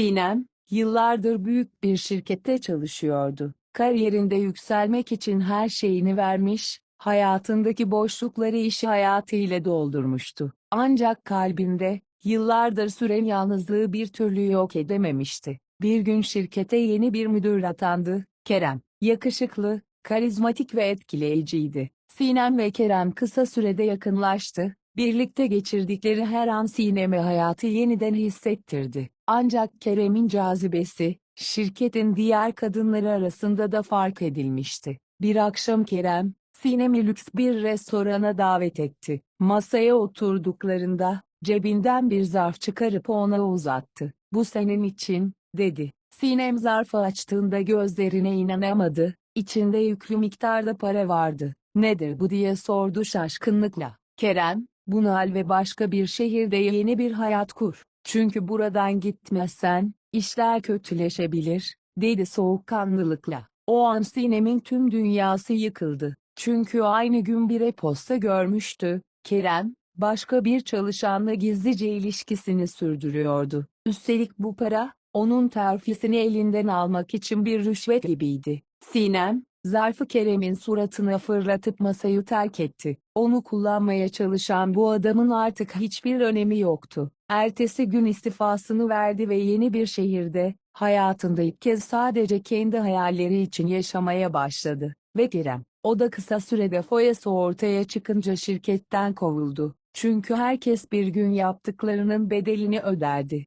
Sinem, yıllardır büyük bir şirkette çalışıyordu. Kariyerinde yükselmek için her şeyini vermiş, hayatındaki boşlukları iş hayatıyla doldurmuştu. Ancak kalbinde, yıllardır süren yalnızlığı bir türlü yok edememişti. Bir gün şirkete yeni bir müdür atandı, Kerem. Yakışıklı, karizmatik ve etkileyiciydi. Sinem ve Kerem kısa sürede yakınlaştı, birlikte geçirdikleri her an Sinem'e hayatı yeniden hissettirdi. Ancak Kerem'in cazibesi, şirketin diğer kadınları arasında da fark edilmişti. Bir akşam Kerem, Sinem'i lüks bir restorana davet etti. Masaya oturduklarında, cebinden bir zarf çıkarıp ona uzattı. Bu senin için, dedi. Sinem zarfı açtığında gözlerine inanamadı, içinde yüklü miktarda para vardı. Nedir bu diye sordu şaşkınlıkla. Kerem, bunu al ve başka bir şehirde yeni bir hayat kur. Çünkü buradan gitmezsen, işler kötüleşebilir, dedi soğukkanlılıkla. O an Sinem'in tüm dünyası yıkıldı. Çünkü aynı gün bir e-posta görmüştü. Kerem, başka bir çalışanla gizlice ilişkisini sürdürüyordu. Üstelik bu para, onun terfisini elinden almak için bir rüşvet gibiydi. Sinem, zarfı Kerem'in suratına fırlatıp masayı terk etti. Onu kullanmaya çalışan bu adamın artık hiçbir önemi yoktu. Ertesi gün istifasını verdi ve yeni bir şehirde, hayatında ilk kez sadece kendi hayalleri için yaşamaya başladı. Ve Kerem, o da kısa sürede foyası ortaya çıkınca şirketten kovuldu. Çünkü herkes bir gün yaptıklarının bedelini öderdi.